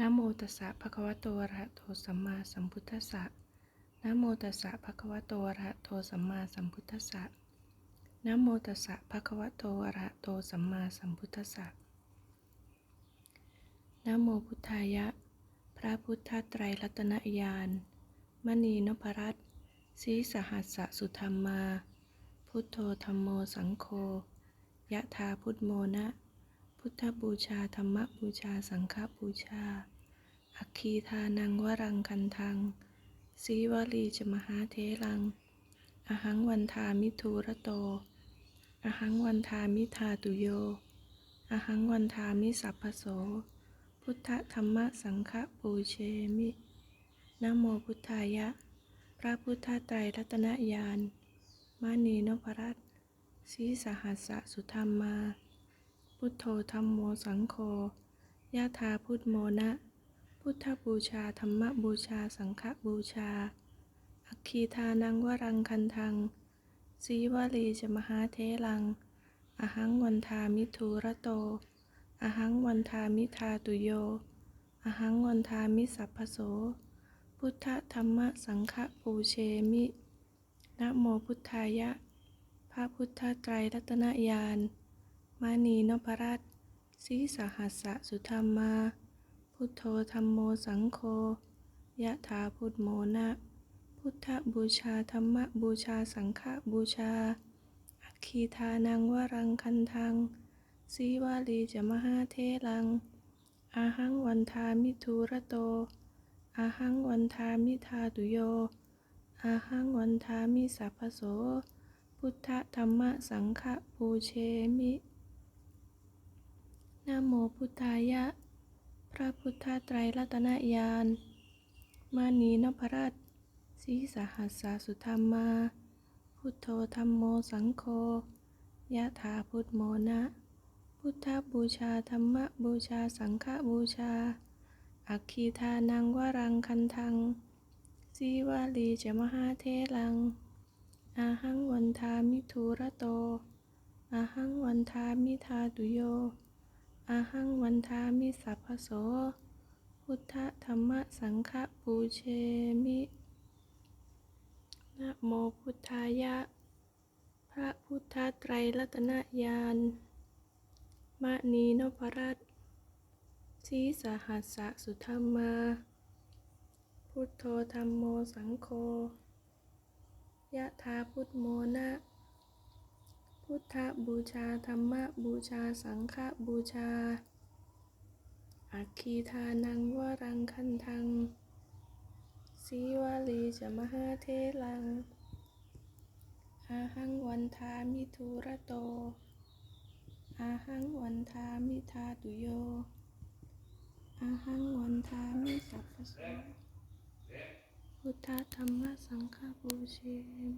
นะโมตัสสะภะคะวะโตอะระหะโตสัมมาสัมพุทธัสสะนะโมตัสสะภะคะวะโตอะระหะโตสัมมาสัมพุทธัสสะนะโมตัสสะภะคะวะโตอะระหะโตสัมมาสัมพุทธัสสะนะโมพุทธายะ พระพุทธไตรรัตนญาณ มณีนพรัตน์สีสหัสสะสุธรรมา พุทโธธรรมโมสังโฆ ยะธาพุทโมนะ พุทธบูชาธรรมบูชาสังฆบูชา อัคคีทานังวรังคันทังสีวลีจมหาเทลัง อหังวันทามิทูระโต อหังวันทามิทาตุโย อหังวันทามิสัพพโส พุทธธรรมสังฆปูเชมินโมพุทธายะ พระพุทธไตรรัตนญาณมานีนพรัตน์สีสหัสสะสุธรรมา พุทโธธรรมโมสังโฆยะธาพุทโมนะ พุทธบูชาธรรมบูชาสังฆบูชา อัคคีทานังวรังคันทังสีวลีจมหาเทลัง อหังวันทามิทูระโต อหังวันทามิทาตุโย อหังวันทามิสัพพโส พุทธธรรมสังฆปูเชมินะโมพุทธายะ พระพุทธไตรรัตนญาณ มานีนพรัตสีสหัสสะสุธรรมา พุทโธธรรมโมสังโฆยะถาพุทโมนะ พุทธบูชาธรรมบูชาสังฆบูชา อัคคีทานังวรังคันทังสีวาลีจะมหาเทลัง อาหังวันทามิทูระโต อาหังวันทามิทาตุโย อาหังวันทามิสัพพโส พุทธธรรมสังฆปูเชมิ นะโมพุทธายะ พระพุทธไตรรัตนญาณ มานีนพรัตสีสหัสสะสุธรรมา พุทโธธรรมโมสังโฆ ยะถาพุทโมนะ พุทธบูชาธรรมบูชาสังฆบูชา อัคคีทานังวรังคันทังสีวาลีจะมหาเทลัง อาหังวันทามิทูระโต อาหังวันทามิทาตุโย อาหังวันทามิสัพพโส พุทธธรรมสังฆปูเชมินะโมพุทธายะ พระพุทธไตรรัตนญาณมณีนพรัตน์สีสหัสสะสุธรรมา พุทโธธรรมโมสังโฆยะถาพุทโมนะ พุทธบูชา ธรรมบูชา สังฆบูชา อัคคีทานังวรังคันทังสีวาลีจะมหาเทลังอาหังวันทามิทูระโต อาหังวันทามิทาตุโย อาหังวันทามิสัพพโสพุทธธรรมสังฆบูเชมิ